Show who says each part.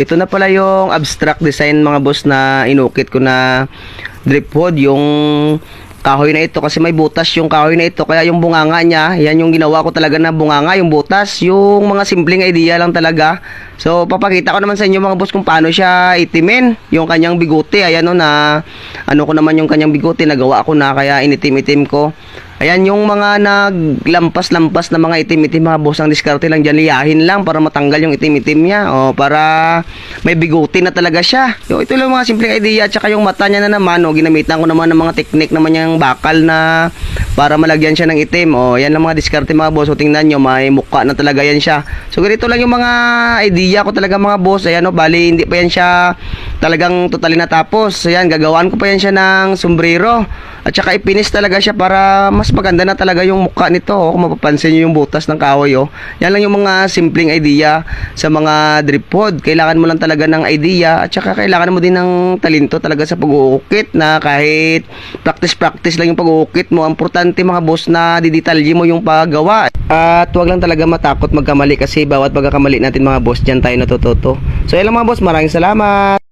Speaker 1: Ito na pala yung abstract design mga boss na inukit ko na dripwood. Yung kahoy na ito kasi may butas yung kahoy na ito. Kaya yung bunganga niya, yan yung ginawa ko talaga na bunganga, yung butas. Yung mga simpleng idea lang talaga. So, papakita ko naman sa inyo mga boss kung paano siya itimin. Yung kanyang bigote. Ayan o na, ano ko naman yung kanyang bigote. Nagawa ko na kaya initim-itim ko. Ayan yung mga naglampas-lampas na mga itim-itim mga boss ang diskarte lang dyan liyahin lang para matanggal yung itim-itim niya o para may bigote na talaga siya. Yung ito lang mga simpleng idea at saka yung mata niya na naman o ginamitan ko naman ng mga teknik naman yung bakal na para malagyan siya ng itim o yan lang mga diskarte mga boss o tingnan nyo may mukha na talaga yan siya. So ganito lang yung mga idea ko talaga mga boss. Ayan o bali hindi pa yan siya talagang totally natapos. Ayan gagawaan ko pa yan siya ng sombrero. At saka ipinis talaga siya para mas maganda na talaga yung mukha nito. Oh. Kung mapapansin nyo yung butas ng kahoy. Oh. Yan lang yung mga simpleng idea sa mga dripwood. Kailangan mo lang talaga ng idea at saka kailangan mo din ng talento talaga sa pag-uukit na kahit practice-practice lang yung pag-uukit mo. Importante mga boss na didetalye mo yung paggawa. At wag lang talaga matakot magkamali kasi bawat pagkakamali natin mga boss dyan tayo natututo. So yan lang mga boss. Maraming salamat.